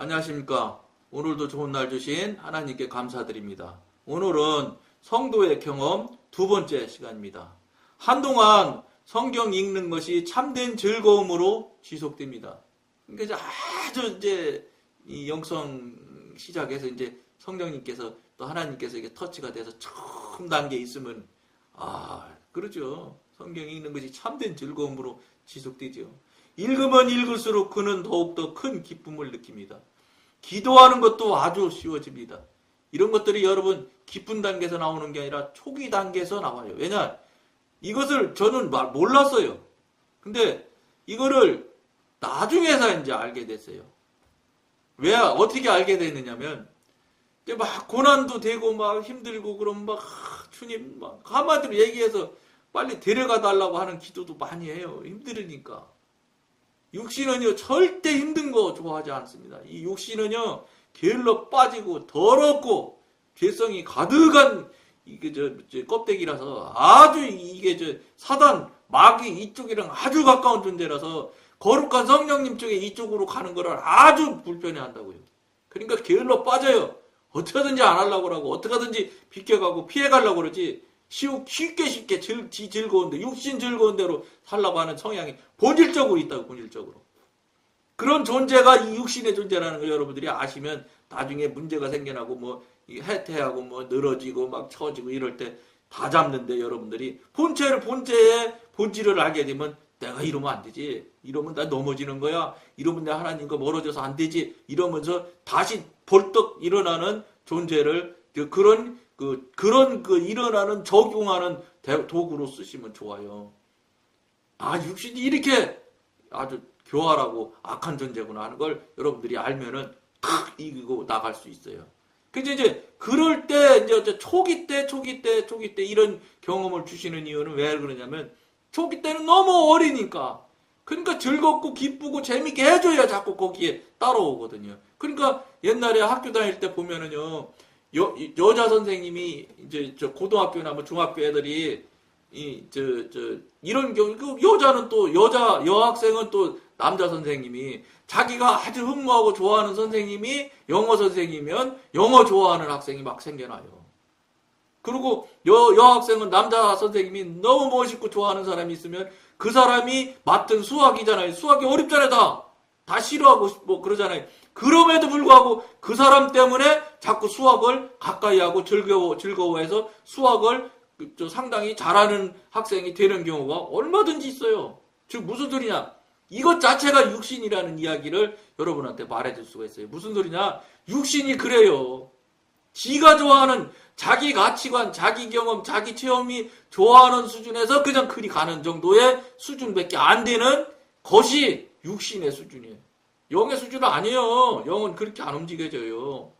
안녕하십니까. 오늘도 좋은 날 주신 하나님께 감사드립니다. 오늘은 성도의 경험 두 번째 시간입니다. 한동안 성경 읽는 것이 참된 즐거움으로 지속됩니다. 그러니까 아주 이제 이 영성 시작해서 이제 성령님께서 또 하나님께서 이게 터치가 돼서 처음 단계 있으면 아 그러죠. 성경 읽는 것이 참된 즐거움으로 지속되죠. 읽으면 읽을수록 그는 더욱더 큰 기쁨을 느낍니다. 기도하는 것도 아주 쉬워집니다. 이런 것들이 여러분 깊은 단계에서 나오는 게 아니라 초기 단계에서 나와요. 왜냐? 이것을 저는 말 몰랐어요. 근데 이거를 나중에서 이제 알게 됐어요. 왜 어떻게 알게 됐느냐면 막 고난도 되고 막 힘들고 그럼 막 아, 주님 막 한마디로 얘기해서 빨리 데려가 달라고 하는 기도도 많이 해요. 힘들으니까. 육신은요 절대 힘든 거 좋아하지 않습니다. 이 육신은요 게을러 빠지고 더럽고 죄성이 가득한 이게 저, 저 껍데기라서 아주 이게 저 사단 마귀 이쪽이랑 아주 가까운 존재라서 거룩한 성령님 쪽에 이쪽으로 가는 거를 아주 불편해 한다고요. 그러니까 게을러 빠져요. 어떻게든지 안 하려고 하고 어떻게든지 비껴가고 피해가려고 그러지 쉽게 쉽게 즐, 지 즐거운데 육신 즐거운 대로 살라고 하는 성향이 본질적으로 있다고 본질적으로. 그런 존재가 이 육신의 존재라는 걸 여러분들이 아시면 나중에 문제가 생겨나고 뭐 해태하고 뭐 늘어지고 막 처지고 이럴 때 다 잡는데 여러분들이 본체를 본체의 본질을 알게 되면 내가 이러면 안 되지. 이러면 나 넘어지는 거야. 이러면 내 하나님과 멀어져서 안 되지. 이러면서 다시 벌떡 일어나는 존재를 그 그런 그 그런 그 일어나는 적용하는 대- 도구로 쓰시면 좋아요. 아 육신이 이렇게 아주 교활하고 악한 존재구나 하는 걸 여러분들이 알면은 칵 이기고 나갈 수 있어요. 근데 이제 그럴 때 이제 초기 때 초기 때 초기 때 이런 경험을 주시는 이유는 왜 그러냐면 초기 때는 너무 어리니까 그러니까 즐겁고 기쁘고 재밌게 해줘야 자꾸 거기에 따라오거든요. 그러니까 옛날에 학교 다닐 때 보면은요 여, 여자 선생님이 이제 저 고등학교나 뭐 중학교 애들이 이 저 저 이런 경우 그 여자는 또 여자 여학생은 또 남자 선생님이 자기가 아주 흠모하고 좋아하는 선생님이 영어 선생이면 영어 좋아하는 학생이 막 생겨나요. 그리고 여, 여학생은 남자 선생님이 너무 멋있고 좋아하는 사람이 있으면 그 사람이 맡은 수학이잖아요. 수학이 어렵잖아요, 다. 다 싫어하고 뭐 그러잖아요. 그럼에도 불구하고 그 사람 때문에 자꾸 수학을 가까이 하고 즐거워, 즐거워해서 수학을 그저 상당히 잘하는 학생이 되는 경우가 얼마든지 있어요. 즉, 무슨 소리냐? 이것 자체가 육신이라는 이야기를 여러분한테 말해줄 수가 있어요. 무슨 소리냐? 육신이 그래요. 지가 좋아하는 자기 가치관, 자기 경험, 자기 체험이 좋아하는 수준에서 그냥 그리 가는 정도의 수준밖에 안 되는 것이 육신의 수준이에요. 영의 수준은 아니에요. 영은 그렇게 안 움직여져요.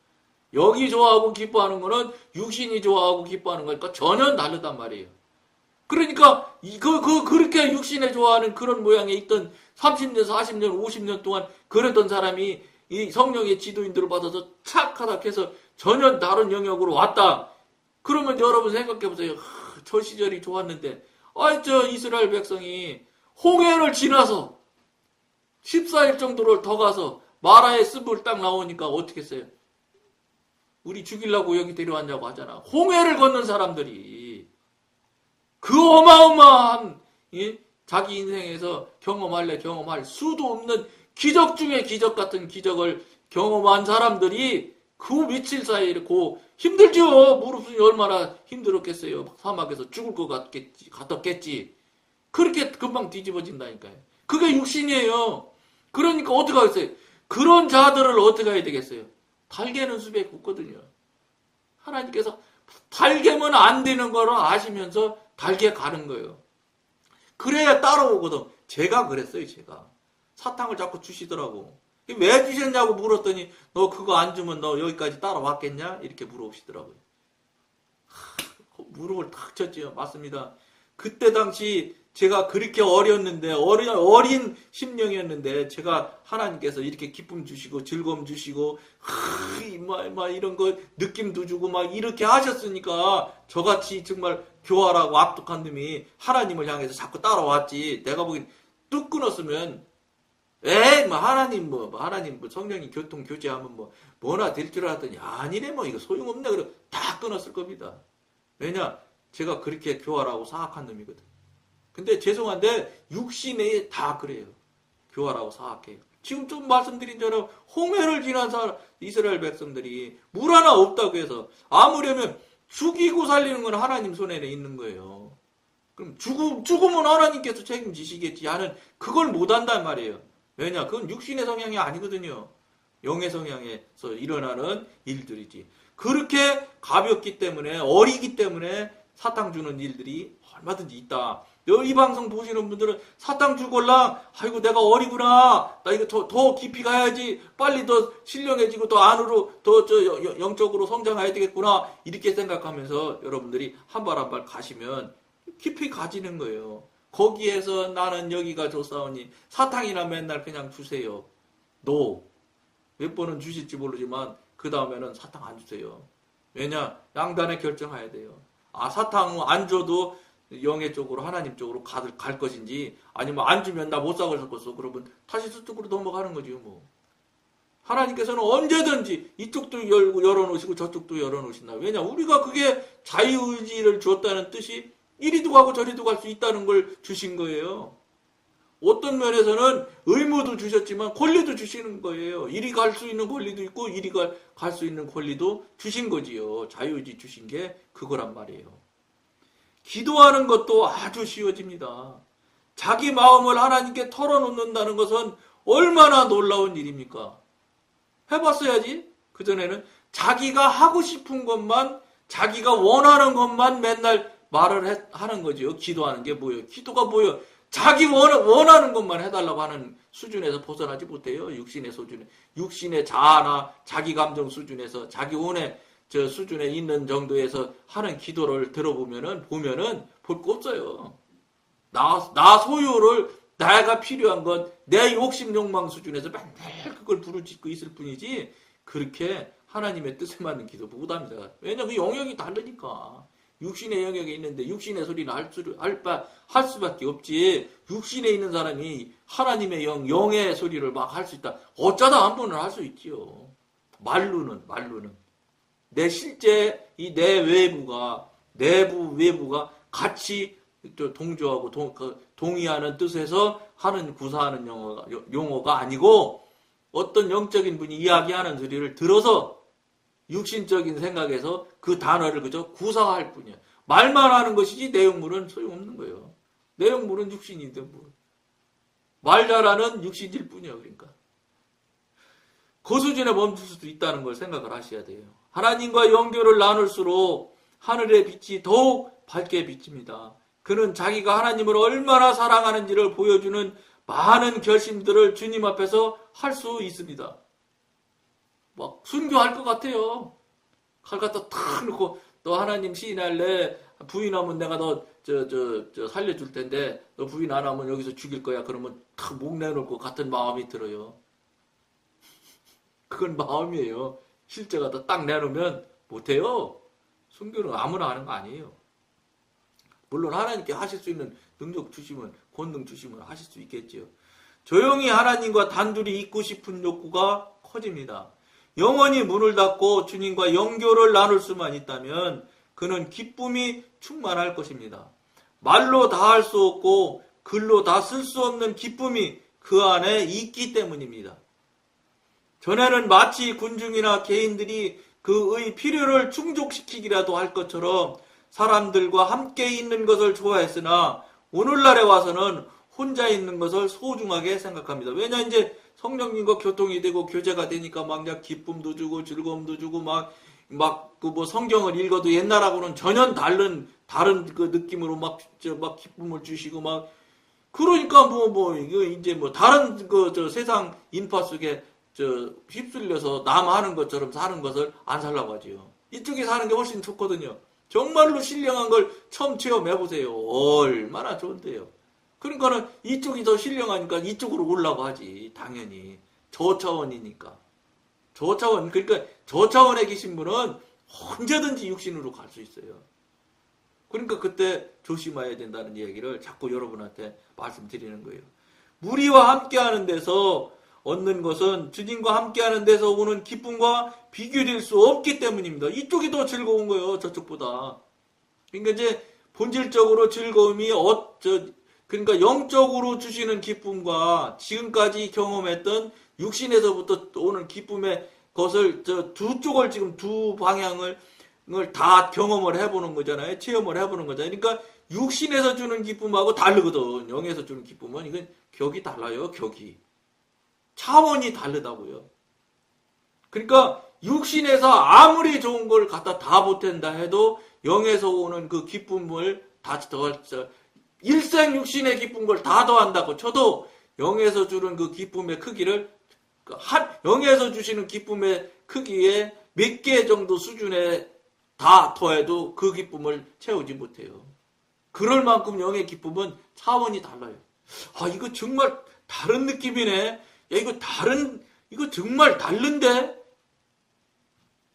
영이 좋아하고 기뻐하는 거는 육신이 좋아하고 기뻐하는 거니까 전혀 다르단 말이에요. 그러니까 이거 그 그렇게 육신에 좋아하는 그런 모양에 있던 30년, 40년, 50년 동안 그랬던 사람이 이 성령의 지도인들을 받아서 착하다 해서 전혀 다른 영역으로 왔다. 그러면 여러분 생각해 보세요. 저 시절이 좋았는데, 아이 저 이스라엘 백성이 홍해를 지나서 14일 정도를 더 가서 마라의 습을 딱 나오니까 어떻게 했어요? 우리 죽이려고 여기 데려왔냐고 하잖아. 홍해를 걷는 사람들이 그 어마어마한 이 자기 인생에서 경험할래 경험할 수도 없는 기적 중에 기적 같은 기적을 경험한 사람들이 그 며칠 사이에 고 힘들죠. 무릎이 얼마나 힘들었겠어요. 사막에서 죽을 것 같겠지, 같았겠지. 그렇게 금방 뒤집어진다니까요. 그게 육신이에요. 그러니까 어떻게 하겠어요? 그런 자들을 어떻게 해야 되겠어요? 달개는 숲에 굳거든요. 하나님께서 달개면 안 되는 거를 아시면서 달개 가는 거예요. 그래야 따라오거든. 제가 그랬어요, 제가. 사탕을 자꾸 주시더라고. 왜 주셨냐고 물었더니 너 그거 안 주면 너 여기까지 따라왔겠냐? 이렇게 물어보시더라고요. 하, 무릎을 탁 쳤지요. 맞습니다. 그때 당시 제가 그렇게 어렸는데 어린 어린 심령이었는데 제가 하나님께서 이렇게 기쁨 주시고 즐거움 주시고 막, 막 이런 거 느낌도 주고 막 이렇게 하셨으니까 저같이 정말 교활하고 악독한 놈이 하나님을 향해서 자꾸 따라왔지 내가 보기엔 뚝 끊었으면 에이, 뭐, 하나님, 뭐, 뭐 하나님, 뭐, 성령이 교통 교제하면 뭐, 뭐나 될 줄 알았더니, 아니래, 뭐, 이거 소용없네. 그래, 다 끊었을 겁니다. 왜냐? 제가 그렇게 교활하고 사악한 놈이거든. 근데 죄송한데, 육신에 다 그래요. 교활하고 사악해요. 지금 좀 말씀드린 대로, 홍해를 지난 사람, 이스라엘 백성들이 물 하나 없다고 해서, 아무려면 죽이고 살리는 건 하나님 손에 있는 거예요. 그럼 죽음, 죽으면 하나님께서 책임지시겠지 하는, 그걸 못 한단 말이에요. 왜냐? 그건 육신의 성향이 아니거든요. 영의 성향에서 일어나는 일들이지. 그렇게 가볍기 때문에 어리기 때문에 사탕 주는 일들이 얼마든지 있다. 이 방송 보시는 분들은 사탕 주걸랑 아이고 내가 어리구나. 나 이거 더, 더 깊이 가야지. 빨리 더 신령해지고 더 안으로 더 저 영적으로 성장해야 되겠구나. 이렇게 생각하면서 여러분들이 한 발 한 발 가시면 깊이 가지는 거예요. 거기에서 나는 여기가 좋사오니 사탕이나 맨날 그냥 주세요. 노. 몇 번은 주실지 모르지만 그 다음에는 사탕 안 주세요. 왜냐? 양단에 결정해야 돼요. 아 사탕 안 줘도 영의 쪽으로 하나님 쪽으로 가, 갈 것인지 아니면 안 주면 나못 것어 그러면 다시 저쪽으로 넘어가는 거지요 뭐. 하나님께서는 언제든지 이쪽도 열고 열어놓으시고 저쪽도 열어놓으신다. 왜냐? 우리가 그게 자유의지를 주었다는 뜻이 이리도 가고 저리도 갈 수 있다는 걸 주신 거예요. 어떤 면에서는 의무도 주셨지만 권리도 주시는 거예요. 이리 갈 수 있는 권리도 있고 이리 갈 수 있는 권리도 주신 거지요. 자유의지 주신 게 그거란 말이에요. 기도하는 것도 아주 쉬워집니다. 자기 마음을 하나님께 털어놓는다는 것은 얼마나 놀라운 일입니까? 해봤어야지. 그전에는 자기가 하고 싶은 것만, 자기가 원하는 것만 맨날 말을 해, 하는 거죠. 기도하는 게 뭐예요? 기도가 뭐예요? 자기 원, 원하는 것만 해달라고 하는 수준에서 벗어나지 못해요. 육신의 수준에. 육신의 자아나 자기 감정 수준에서 자기 원의 저 수준에 있는 정도에서 하는 기도를 들어보면은, 보면은 볼 거 없어요. 나, 나 소유를 내가 필요한 건 내 욕심 욕망 수준에서 맨날 그걸 부르짖고 있을 뿐이지 그렇게 하나님의 뜻에 맞는 기도 못합니다. 왜냐면 그 영역이 다르니까. 육신의 영역에 있는데 육신의 소리는 할, 수, 할, 바, 할 수밖에 없지. 육신에 있는 사람이 하나님의 영, 영의 소리를 막 할 수 있다. 어쩌다 한 번은 할 수 있지요. 말로는, 말로는. 내 실제 이 내 외부가, 내부, 외부가 같이 동조하고 동, 그 동의하는 뜻에서 하는 구사하는 용어가, 용어가 아니고 어떤 영적인 분이 이야기하는 소리를 들어서 육신적인 생각에서 그 단어를 그저 구사할 뿐이야. 말만 하는 것이지 내용물은 소용없는 거예요. 내용물은 육신인데 뭐. 말 잘하는 육신일 뿐이야 그러니까. 그 수준에 멈출 수도 있다는 걸 생각을 하셔야 돼요. 하나님과 연결을 나눌수록 하늘의 빛이 더욱 밝게 비칩니다. 그는 자기가 하나님을 얼마나 사랑하는지를 보여주는 많은 결심들을 주님 앞에서 할 수 있습니다. 막 순교할 것 같아요. 칼 갖다 탁 놓고 너 하나님 시인할래? 부인하면 내가 너 저 저 저 살려줄 텐데 너 부인 안 하면 여기서 죽일 거야. 그러면 탁목 내놓을 것 같은 마음이 들어요. 그건 마음이에요. 실제 갖다 딱 내놓으면 못해요. 순교는 아무나 하는 거 아니에요. 물론 하나님께 하실 수 있는 능력 주시면 권능 주시면 하실 수 있겠지요. 조용히 하나님과 단둘이 있고 싶은 욕구가 커집니다. 영원히 문을 닫고 주님과 연결을 나눌 수만 있다면 그는 기쁨이 충만할 것입니다. 말로 다 할 수 없고 글로 다 쓸 수 없는 기쁨이 그 안에 있기 때문입니다. 전에는 마치 군중이나 개인들이 그의 필요를 충족시키기라도 할 것처럼 사람들과 함께 있는 것을 좋아했으나 오늘날에 와서는 혼자 있는 것을 소중하게 생각합니다. 왜냐 이제 성령님과 교통이 되고 교제가 되니까 막 기쁨도 주고 즐거움도 주고 막 막 그 뭐 성경을 읽어도 옛날하고는 전혀 다른 다른 그 느낌으로 막 저막 기쁨을 주시고 막 그러니까 뭐뭐 이거 이제 뭐 다른 그 저 세상 인파 속에 저 휩쓸려서 남 하는 것처럼 사는 것을 안 살라고 하지요. 이쪽에 사는 게 훨씬 좋거든요. 정말로 신령한 걸 처음 체험해 보세요. 얼마나 좋은데요. 그러니까는 이쪽이 더 신령하니까 이쪽으로 오려고 하지. 당연히. 저차원이니까. 저차원, 그러니까 저차원에 계신 분은 언제든지 육신으로 갈 수 있어요. 그러니까 그때 조심해야 된다는 이야기를 자꾸 여러분한테 말씀드리는 거예요. 무리와 함께하는 데서 얻는 것은 주님과 함께하는 데서 오는 기쁨과 비교될 수 없기 때문입니다. 이쪽이 더 즐거운 거예요. 저쪽보다. 그러니까 이제 본질적으로 즐거움이 어, 저, 그러니까 영적으로 주시는 기쁨과 지금까지 경험했던 육신에서부터 오는 기쁨의 것을 저 두 쪽을 지금 두 방향을 을다 경험을 해보는 거잖아요. 체험을 해보는 거잖아요. 그러니까 육신에서 주는 기쁨하고 다르거든. 영에서 주는 기쁨은 이건 격이 달라요. 격이 차원이 다르다고요. 그러니까 육신에서 아무리 좋은 걸 갖다 다 보탠다 해도 영에서 오는 그 기쁨을 다 더할 일생 육신의 기쁜 걸 다 더한다고 쳐도 영에서 주는 그 기쁨의 크기를 그한 영에서 주시는 기쁨의 크기에 몇 개 정도 수준에 다 더해도 그 기쁨을 채우지 못해요. 그럴 만큼 영의 기쁨은 차원이 달라요. 아 이거 정말 다른 느낌이네. 야 이거 다른 이거 정말 다른데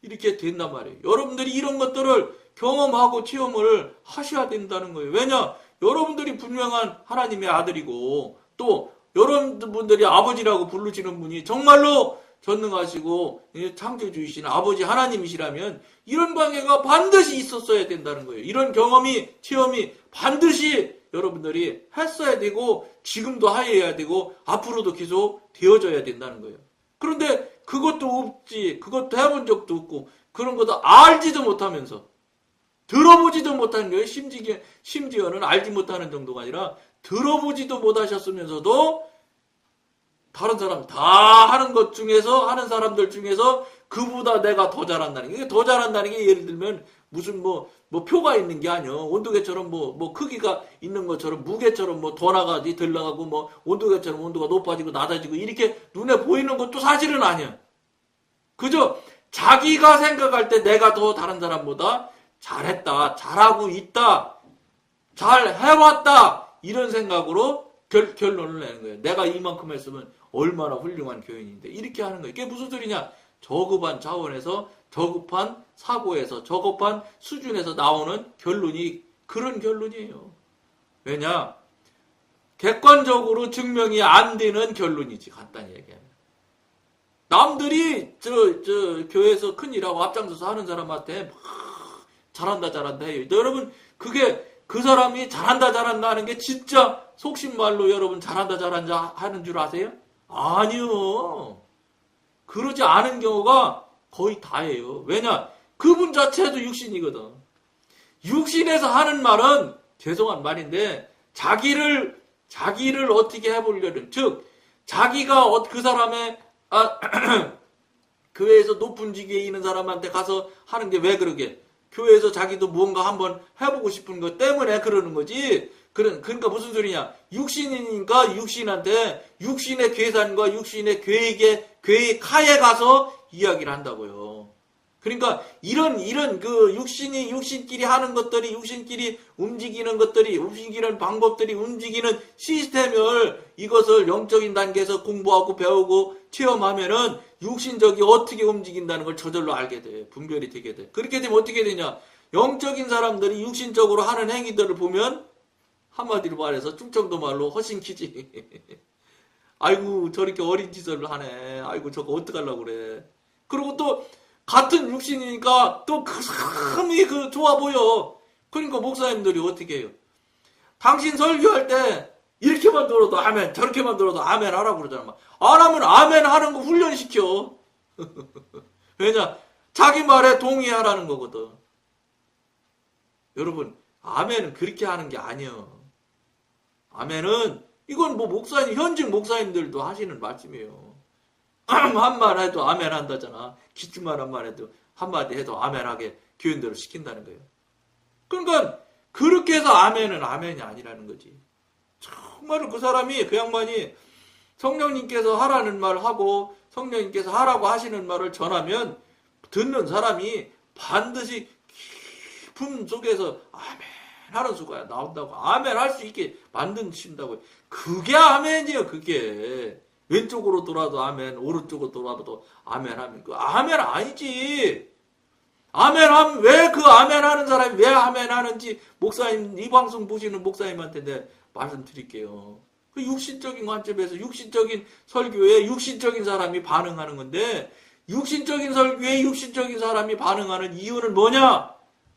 이렇게 된단 말이에요. 여러분들이 이런 것들을 경험하고 체험을 하셔야 된다는 거예요. 왜냐? 여러분들이 분명한 하나님의 아들이고 또 여러분들이 아버지라고 부르시는 분이 정말로 전능하시고 창조주이신 아버지 하나님이시라면 이런 관계가 반드시 있었어야 된다는 거예요. 이런 경험이 체험이 반드시 여러분들이 했어야 되고 지금도 하여야 되고 앞으로도 계속 되어져야 된다는 거예요. 그런데 그것도 없지 그것도 해본 적도 없고 그런 것도 알지도 못하면서 들어보지도 못하는 거예요. 심지어, 심지어는 알지 못하는 정도가 아니라 들어보지도 못하셨으면서도 다른 사람 다 하는 것 중에서 하는 사람들 중에서 그보다 내가 더 잘한다는 게 더 잘한다는 게 예를 들면 무슨 뭐뭐 표가 있는 게 아니요. 온도계처럼 뭐뭐 크기가 있는 것처럼 무게처럼 뭐 더 나가지 덜 나가고 뭐 온도계처럼 온도가 높아지고 낮아지고 이렇게 눈에 보이는 것도 사실은 아니야 그저 자기가 생각할 때 내가 더 다른 사람보다 잘했다 잘하고 있다 잘 해왔다 이런 생각으로 결, 결론을 내는 거예요 내가 이만큼 했으면 얼마나 훌륭한 교인인데 이렇게 하는 거예요. 이게 무슨 소리냐? 저급한 차원에서 저급한 사고에서 저급한 수준에서 나오는 결론이 그런 결론이에요. 왜냐? 객관적으로 증명이 안 되는 결론이지 간단히 얘기하면. 남들이 저, 저 교회에서 큰일하고 앞장서서 하는 사람한테 막 잘한다 잘한다 해요. 여러분 그게 그 사람이 잘한다 잘한다 하는 게 진짜 속신말로 여러분 잘한다 잘한다 하는 줄 아세요? 아니요. 그러지 않은 경우가 거의 다예요. 왜냐? 그분 자체도 육신이거든. 육신에서 하는 말은 죄송한 말인데 자기를 자기를 어떻게 해보려는 즉 자기가 어- 그 사람의 아, 교회에서 높은 직위에 있는 사람한테 가서 하는 게 왜 그러게 교회에서 자기도 무언가 한번 해보고 싶은 것 때문에 그러는 거지 그런, 그러니까 무슨 소리냐. 육신이니까 육신한테 육신의 계산과 육신의 계획에, 계획 하에 가서 이야기를 한다고요. 그러니까 이런, 이런 그 육신이 육신끼리 하는 것들이 육신끼리 움직이는 것들이 움직이는 방법들이 움직이는 시스템을 이것을 영적인 단계에서 공부하고 배우고 체험하면은 육신적이 어떻게 움직인다는 걸 저절로 알게 돼. 분별이 되게 돼. 그렇게 되면 어떻게 되냐. 영적인 사람들이 육신적으로 하는 행위들을 보면 한마디로 말해서 충청도 말로 허신키지. 아이고 저렇게 어린 짓을 하네. 아이고 저거 어떡하려고 그래. 그리고 또 같은 육신이니까 또그 사람이 그 좋아 보여. 그러니까 목사님들이 어떻게 해요? 당신 설교할 때 이렇게만 들어도 아멘, 저렇게만 들어도 아멘 하라고 그러잖아. 안 하면 아멘 하는 거 훈련시켜. 왜냐? 자기 말에 동의하라는 거거든. 여러분, 아멘은 그렇게 하는 게 아니에요. 아멘은 이건 뭐 목사님 현직 목사님들도 하시는 말씀이에요. 한 말 해도 아멘 한다잖아. 기침만 한 말 해도 한마디 해도 아멘하게 교인들을 시킨다는 거예요. 그러니까 그렇게 해서 아멘은 아멘이 아니라는 거지. 정말 그 사람이 그 양반이 성령님께서 하라는 말을 하고 성령님께서 하라고 하시는 말을 전하면 듣는 사람이 반드시 깊은 속에서 아멘 하는 수가 나온다고 아멘 할 수 있게 만드신다고 그게 아멘이에요 그게 왼쪽으로 돌아도 아멘 오른쪽으로 돌아도 아멘 하면 그 아멘 아니지 아멘 하면 왜 그 아멘 하는 사람이 왜 아멘 하는지 목사님 이 방송 보시는 목사님한테 내 말씀드릴게요 그 육신적인 관점에서 육신적인 설교에 육신적인 사람이 반응하는 건데 육신적인 설교에 육신적인 사람이 반응하는 이유는 뭐냐?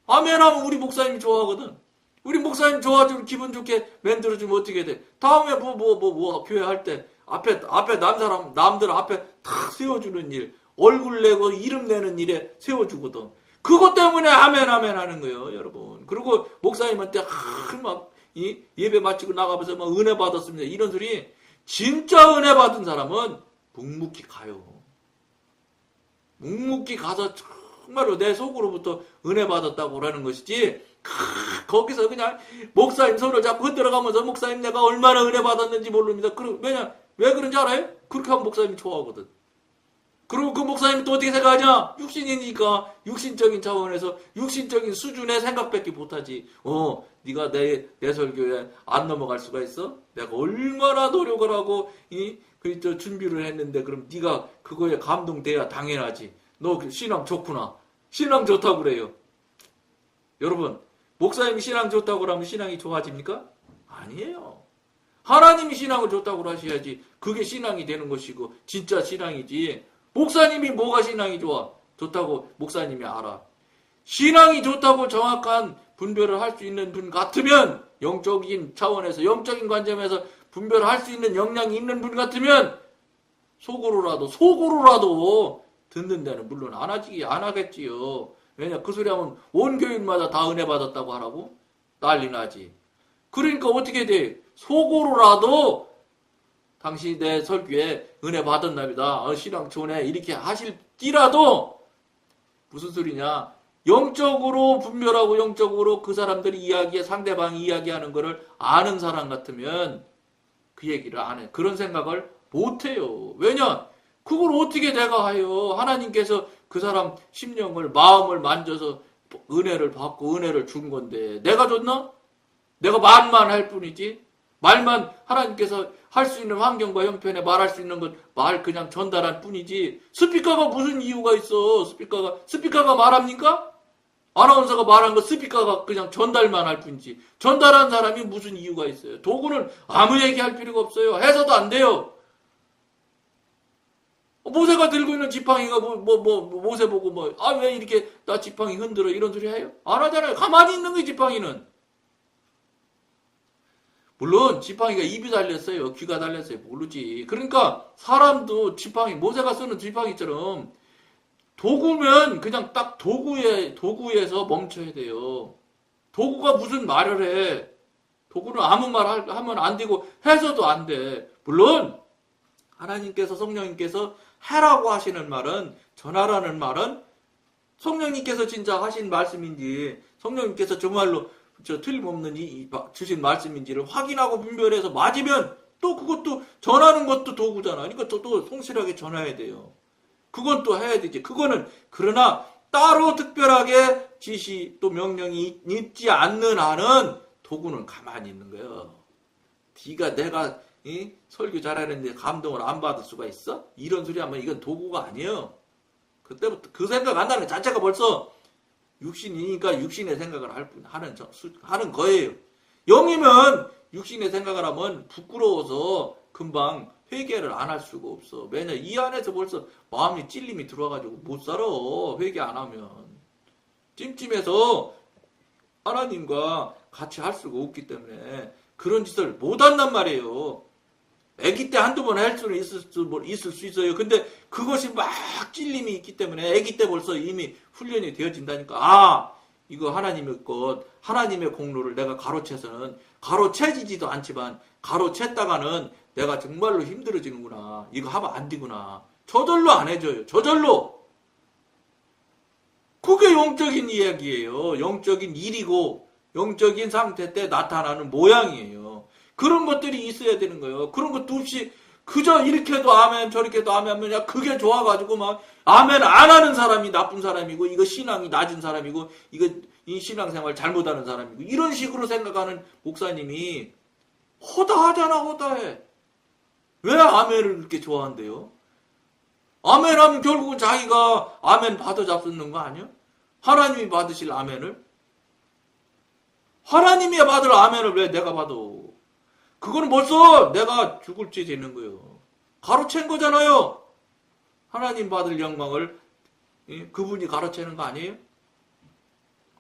아멘 하면 우리 목사님이 좋아하거든. 우리 목사님 좋아지면 기분 좋게 만들어주면 어떻게 돼? 다음에 뭐 뭐 뭐 뭐 교회 할 때 앞에 앞에 남 사람 남들 앞에 탁 세워주는 일 얼굴 내고 이름 내는 일에 세워주거든. 그것 때문에 아멘 아멘 하는 거예요, 여러분. 그리고 목사님한테 막 이 예배 마치고 나가면서 막 은혜 받았습니다. 이런 소리 진짜 은혜 받은 사람은 묵묵히 가요. 묵묵히 가서 정말로 내 속으로부터 은혜 받았다고 그러는 것이지 크, 거기서 그냥 목사님 손을 잡고 흔들어가면서 목사님 내가 얼마나 은혜 받았는지 모릅니다. 그리고 왜냐 왜 그런지 알아요? 그렇게 하면 목사님이 좋아하거든. 그리고 그 목사님이 또 어떻게 생각하냐? 육신이니까 육신적인 차원에서 육신적인 수준의 생각밖에 못하지. 어, 네가 내, 내 설교에 안 넘어갈 수가 있어? 내가 얼마나 노력을 하고 이그 준비를 했는데 그럼 네가 그거에 감동돼야 당연하지. 너그 신앙 좋구나. 신앙 좋다고 그래요. 여러분, 목사님이 신앙 좋다고 그러면 신앙이 좋아집니까? 아니에요. 하나님이 신앙을 좋다고 하셔야지 그게 신앙이 되는 것이고 진짜 신앙이지. 목사님이 뭐가 신앙이 좋아? 좋다고 목사님이 알아. 신앙이 좋다고 정확한 분별을 할 수 있는 분 같으면 영적인 차원에서 영적인 관점에서 분별을 할 수 있는 역량이 있는 분 같으면 속으로라도 속으로라도 듣는 데는 물론 안 하지 안 하겠지요. 왜냐 그 소리 하면 온 교인마다 다 은혜 받았다고 하라고 난리 나지. 그러니까 어떻게 돼? 속으로라도 당시 내 설교에 은혜 받은 날이다. 어, 신앙 좋네. 이렇게 하실지라도 무슨 소리냐? 영적으로 분별하고 영적으로 그 사람들이 이야기에 상대방이 이야기하는 거를 아는 사람 같으면 그 얘기를 안 해. 그런 생각을 못 해요. 왜냐? 그걸 어떻게 내가 하여? 하나님께서 그 사람 심령을 마음을 만져서 은혜를 받고 은혜를 준 건데 내가 줬나? 내가 말만 할 뿐이지. 말만 하나님께서 할 수 있는 환경과 형편에 말할 수 있는 건말 그냥 전달할 뿐이지. 스피커가 무슨 이유가 있어? 스피커가 스피커가 말합니까? 아나운서가 말한 거 스피커가 그냥 전달만 할 뿐이지. 전달한 사람이 무슨 이유가 있어요? 도구는 아무 얘기할 필요가 없어요. 해서도 안 돼요. 모세가 들고 있는 지팡이가 뭐, 뭐, 뭐, 모세 보고 뭐, 아, 왜 이렇게 나 지팡이 흔들어? 이런 소리 해요? 안 하잖아요. 가만히 있는 거예요, 지팡이는. 물론, 지팡이가 입이 달렸어요. 귀가 달렸어요. 모르지. 그러니까, 사람도 지팡이, 모세가 쓰는 지팡이처럼, 도구면 그냥 딱 도구에, 도구에서 멈춰야 돼요. 도구가 무슨 말을 해. 도구는 아무 말 할- 하면 안 되고, 해서도 안 돼. 물론, 하나님께서 성령님께서 해라고 하시는 말은 전하라는 말은 성령님께서 진짜 하신 말씀인지 성령님께서 정말로 저 틀림없는 이, 주신 말씀인지를 확인하고 분별해서 맞으면 또 그것도 전하는 것도 도구잖아. 그러니까 또, 또 성실하게 전해야 돼요. 그건 또 해야 되지. 그거는 그러나 따로 특별하게 지시 또 명령이 있지 않는 한은 도구는 가만히 있는 거예요. 네가 내가 이? 설교 잘하는데 감동을 안 받을 수가 있어? 이런 소리 하면 이건 도구가 아니에요. 그때부터 그 생각 한다는 것 자체가 벌써 육신이니까 육신의 생각을 할 뿐, 하는, 하는 거예요. 영이면 육신의 생각을 하면 부끄러워서 금방 회개를 안 할 수가 없어. 왜냐, 이 안에서 벌써 마음이 찔림이 들어와가지고 못 살아. 회개 안 하면. 찜찜해서 하나님과 같이 할 수가 없기 때문에 그런 짓을 못 한단 말이에요. 아기 때 한두 번 할 수는 있을 수, 뭐 있을 수 있어요. 근데 그것이 막 찔림이 있기 때문에 아기 때 벌써 이미 훈련이 되어진다니까. 아, 이거 하나님의 것, 하나님의 공로를 내가 가로채서는 가로채지지도 않지만 가로챘다가는 내가 정말로 힘들어지는구나. 이거 하면 안 되구나. 저절로 안 해줘요. 저절로. 그게 영적인 이야기예요. 영적인 일이고 영적인 상태 때 나타나는 모양이에요. 그런 것들이 있어야 되는 거예요. 그런 것도 없이 그저 이렇게도 아멘 저렇게도 아멘 하면 그게 좋아가지고 막 아멘 안 하는 사람이 나쁜 사람이고 이거 신앙이 낮은 사람이고 이거 이 신앙생활 잘못하는 사람이고 이런 식으로 생각하는 목사님이 허다하잖아 허다해. 왜 아멘을 그렇게 좋아한대요? 아멘 하면 결국은 자기가 아멘 받아 잡수는 거 아니야? 하나님이 받으실 아멘을? 하나님이 받을 아멘을 왜 내가 받아? 그거는 벌써 내가 죽을 죄 되는 거예요. 가로챈 거잖아요. 하나님 받을 영광을 예? 그분이 가로채는 거 아니에요?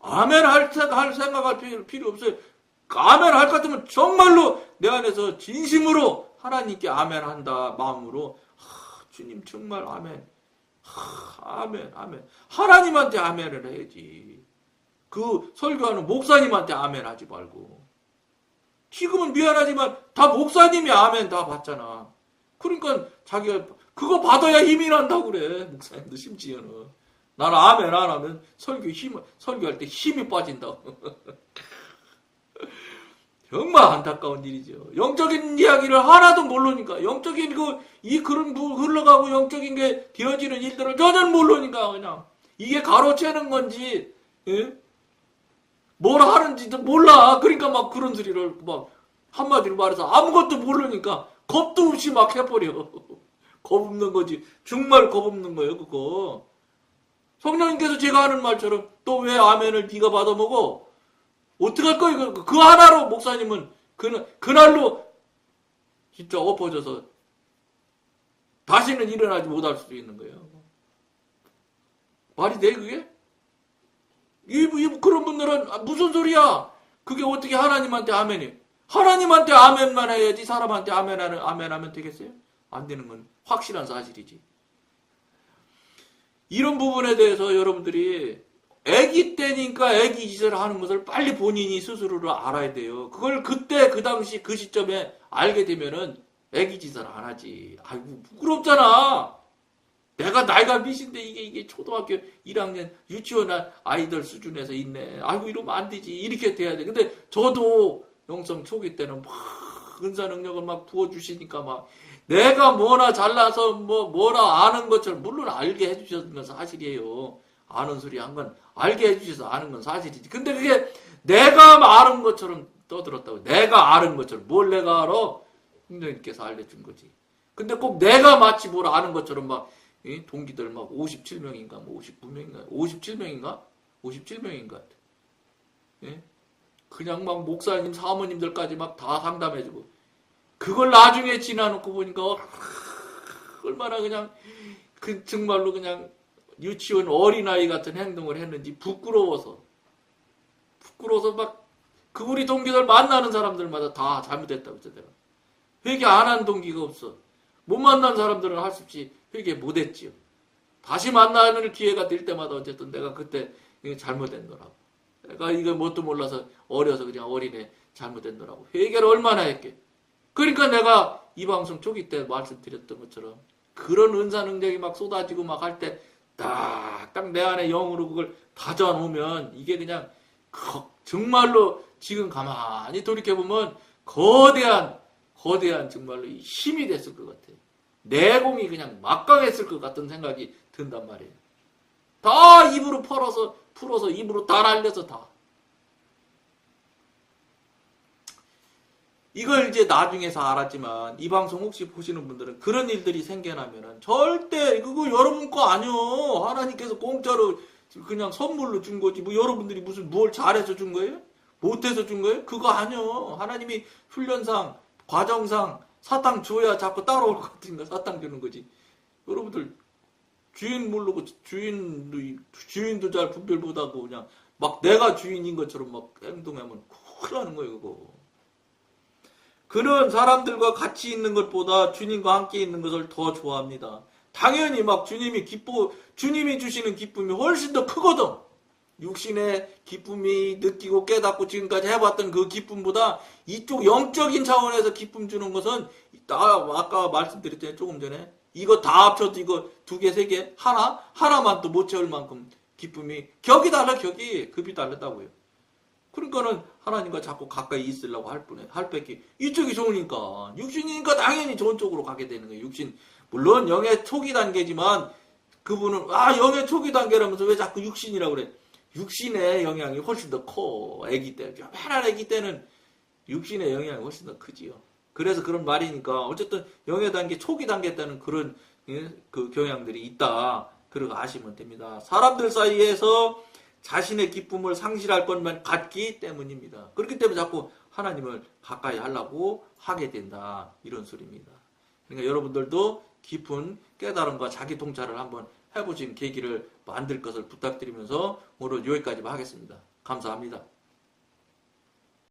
아멘 할, 할 생각할 필요 없어요. 아멘 할 것 같으면 정말로 내 안에서 진심으로 하나님께 아멘 한다 마음으로 하, 주님 정말 아멘 하, 아멘 아멘 하나님한테 아멘을 해야지 그 설교하는 목사님한테 아멘 하지 말고 지금은 미안하지만 다 목사님이 아멘 다 받잖아 그러니까 자기가 그거 받아야 힘이 난다고 그래 목사님도 심지어는 나는 아멘 안 하면 설교 힘 설교할 때 힘이 빠진다고 정말 안타까운 일이죠. 영적인 이야기를 하나도 모르니까 영적인 그 이 그런 부 흘러가고 영적인 게 되어지는 일들을 전혀 모르니까 그냥 이게 가로채는 건지 예? 뭘 하는지도 몰라. 그러니까 막 그런 소리를 막 한마디로 말해서 아무것도 모르니까 겁도 없이 막 해버려. 겁 없는 거지. 정말 겁 없는 거예요, 그거. 성령님께서 제가 하는 말처럼 또 왜 아멘을 네가 받아먹어? 어떡할 거야? 그, 그 하나로 목사님은 그, 그날로 진짜 엎어져서 다시는 일어나지 못할 수도 있는 거예요. 말이 돼, 그게? 이, 이, 그런 분들은 아, 무슨 소리야? 그게 어떻게 하나님한테 아멘이? 하나님한테 아멘만 해야지 사람한테 아멘 하는 아멘 하면 되겠어요? 안 되는 건 확실한 사실이지. 이런 부분에 대해서 여러분들이 아기 때니까 아기 짓을 하는 것을 빨리 본인이 스스로를 알아야 돼요. 그걸 그때 그 당시 그 시점에 알게 되면은 아기 짓을 안 하지. 아이고 부끄럽잖아. 내가 나이가 몇인데 이게 이게 초등학교 1학년 유치원 아이들 수준에서 있네. 아이고 이러면 안 되지. 이렇게 돼야 돼. 근데 저도 영성 초기 때는 막 은사 능력을 막 부어 주시니까 막 내가 뭐나 잘나서 뭐 뭐라 아는 것처럼 물론 알게 해 주셨는 건 사실이에요. 아는 소리 한 건 알게 해 주셔서 아는 건 사실이지. 근데 그게 내가 아는 것처럼 떠들었다고. 내가 아는 것처럼 뭘 내가 알아? 성령님께서 알려 준 거지. 근데 꼭 내가 마치 뭘 아는 것처럼 막이 동기들 막 57명인가 뭐 59명인가 57명인가 57명인 것 같아. 예? 그냥 막 목사님 사모님들까지 막 다 상담해주고 그걸 나중에 지나놓고 보니까 얼마나 그냥 그 정말로 그냥 유치원 어린아이 같은 행동을 했는지 부끄러워서 부끄러워서 막 그 우리 동기들 만나는 사람들마다 다 잘못했다고 했잖아요. 회개 안 한 동기가 없어. 못 만난 사람들은 할수 없이 회개 못 했지요. 다시 만나는 기회가 될 때마다 어쨌든 내가 그때 잘못된 거라고. 내가 이거 뭣도 몰라서 어려서 그냥 어린애 잘못된 거라고. 회개를 얼마나 했게. 그러니까 내가 이 방송 초기 때 말씀드렸던 것처럼 그런 은사 능력이 막 쏟아지고 막 할 때 딱 딱 내 안에 영으로 그걸 다져 놓으면 이게 그냥 거- 정말로 지금 가만히 돌이켜 보면 거대한 거대한 정말로 이 힘이 됐을 것 같아요. 내공이 그냥 막강했을 것 같은 생각이 든단 말이에요. 다 입으로 풀어서 풀어서 입으로 다 날려서 다. 이걸 이제 나중에서 알았지만 이 방송 혹시 보시는 분들은 그런 일들이 생겨나면은 절대 그거 여러분 거 아니요. 하나님께서 공짜로 그냥 선물로 준 거지. 뭐 여러분들이 무슨 뭘 잘해서 준 거예요? 못해서 준 거예요? 그거 아니요. 하나님이 훈련상 과정상 사탕 줘야 자꾸 따라올 것 같으니까 사탕 주는 거지. 여러분들 주인 모르고 주인도 주인도 잘 분별 못하고 그냥 막 내가 주인인 것처럼 막 행동하면 큰일 나는 거예요 그거. 그런 사람들과 같이 있는 것보다 주님과 함께 있는 것을 더 좋아합니다. 당연히 막 주님이 기뻐 주님이 주시는 기쁨이 훨씬 더 크거든. 육신의 기쁨이 느끼고 깨닫고 지금까지 해봤던 그 기쁨보다 이쪽 영적인 차원에서 기쁨 주는 것은 나 아까 말씀드렸잖아요 조금 전에 이거 다 합쳐도 이거 두 개 세 개 하나 하나만 또 못 채울 만큼 기쁨이 격이 달라 격이 급이 다르다고요. 그러니까는 하나님과 자꾸 가까이 있으려고 할 뿐에 할 뺏기 이쪽이 좋으니까 육신이니까 당연히 좋은 쪽으로 가게 되는 거예요. 육신 물론 영의 초기 단계지만 그분은 아 영의 초기 단계라면서 왜 자꾸 육신이라고 그래? 육신의 영향이 훨씬 더 커. 아기 때. 요만한 아기 때는 육신의 영향이 훨씬 더 크지요. 그래서 그런 말이니까 어쨌든 영의 단계 초기 단계 때는 그런 예, 그 경향들이 있다. 그러고 아시면 됩니다. 사람들 사이에서 자신의 기쁨을 상실할 것만 같기 때문입니다. 그렇기 때문에 자꾸 하나님을 가까이 하려고 하게 된다. 이런 소리입니다. 그러니까 여러분들도 깊은 깨달음과 자기 통찰을 한번 해보신 계기를 만들 것을 부탁드리면서 오늘 여기까지만 하겠습니다. 감사합니다.